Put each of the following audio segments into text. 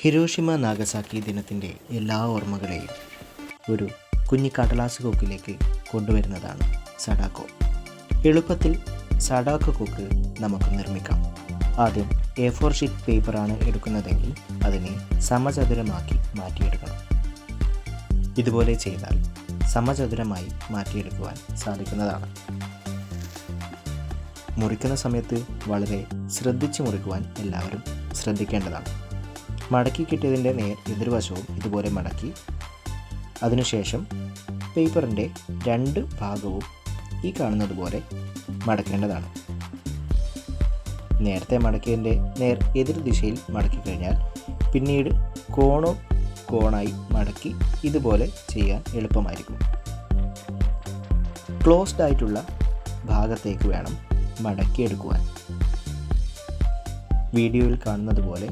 Hiroshima Nagasaki ദിനത്തിന്റെ എല്ലാ ഓർമ്മകളെയും ഒരു കുഞ്ഞി കടലാസ് കൊക്കിലേക്ക് കൊണ്ടുവരുന്നതാണ് സഡാക്കോ എളുപ്പത്തിൽ സഡാക്കോ കൊക്ക് നമുക്ക് നിർമ്മിക്കാം. ആദ്യം എ ഫോർ ഷീറ്റ് പേപ്പറാണ് എടുക്കുന്നതെങ്കിൽ അതിനെ സമചതുരമാക്കി മാറ്റിയെടുക്കണം. ഇതുപോലെ ചെയ്താൽ സമചതുരമായി മാറ്റിയെടുക്കുവാൻ സാധിക്കുന്നതാണ്. മുറിക്കുന്ന സമയത്ത് വളരെ ശ്രദ്ധിച്ച് മുറിക്കുവാൻ എല്ലാവരും ശ്രദ്ധിക്കേണ്ടതാണ്. മടക്കി കിട്ടിയതിന്റെ നേർ എതിർവശവും ഇതുപോലെ മടക്കി. അതിനുശേഷം പേപ്പറിന്റെ രണ്ട് ഭാഗവും ഈ കാണുന്നത് പോലെ മടക്കേണ്ടതാണ്. നേരത്തെ മടക്കിയതിന്റെ നേർ എതിർ ദിശയിൽ മടക്കി കഴിഞ്ഞാൽ പിന്നീട് കോണോ കോണായി മടക്കി ഇതുപോലെ ചെയ്യാൻ എളുപ്പമായിരിക്കും. ക്ലോസ്ഡ് ആയിട്ടുള്ള ഭാഗത്തേക്ക് വേണം മടക്കിയെടുക്കുവാൻ. വീഡിയോയിൽ കാണുന്നത് പോലെ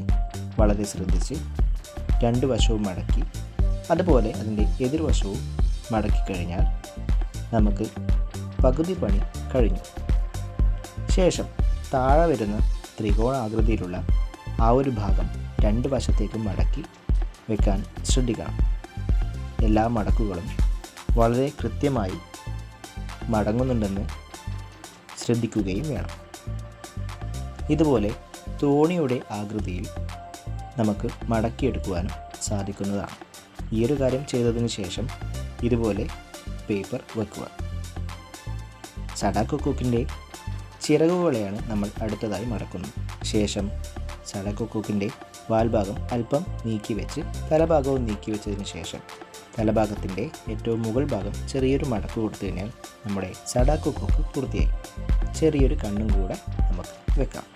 വളരെ ശ്രദ്ധിച്ച് രണ്ട് വശവും മടക്കി അതുപോലെ അതിന്റെ എതിർവശവും മടക്കി കഴിഞ്ഞാൽ നമുക്ക് പകുതി പണി കഴിഞ്ഞു. ശേഷം താഴെ വരുന്ന ത്രികോണാകൃതിയിലുള്ള ആ ഒരു ഭാഗം രണ്ട് വശത്തേക്കും മടക്കി വെക്കാൻ ശ്രദ്ധിക്കണം. എല്ലാ മടക്കുകളും വളരെ കൃത്യമായി മടങ്ങുന്നുണ്ടെന്ന് ശ്രദ്ധിക്കുകയും വേണം. ഇതുപോലെ തോണിയുടെ ആകൃതിയിൽ നമുക്ക് മടക്കിയെടുക്കുവാനും സാധിക്കുന്നതാണ്. ഈ ഒരു കാര്യം ചെയ്തതിന് ശേഷം ഇതുപോലെ പേപ്പർ വെക്കുക സടാക്കു കുക്കിന്റെ ചിറകുകളെയാണ് നമ്മൾ അടുത്തതായി മടക്കുന്നത് ശേഷം സടാക്കു കുക്കിന്റെ വാൽഭാഗം അല്പം നീക്കി വെച്ച് തലഭാഗവും നീക്കി വെച്ചതിന് ശേഷം തലഭാഗത്തിന്റെ ഏറ്റവും മുകൾ ഭാഗം ചെറിയൊരു മടക്ക് കൊടുത്തു കഴിഞ്ഞാൽ നമ്മുടെ സടാക്കു കുക്ക് പൂർത്തിയായി. ചെറിയൊരു കണ്ണും കൂടെ നമുക്ക് വെക്കാം.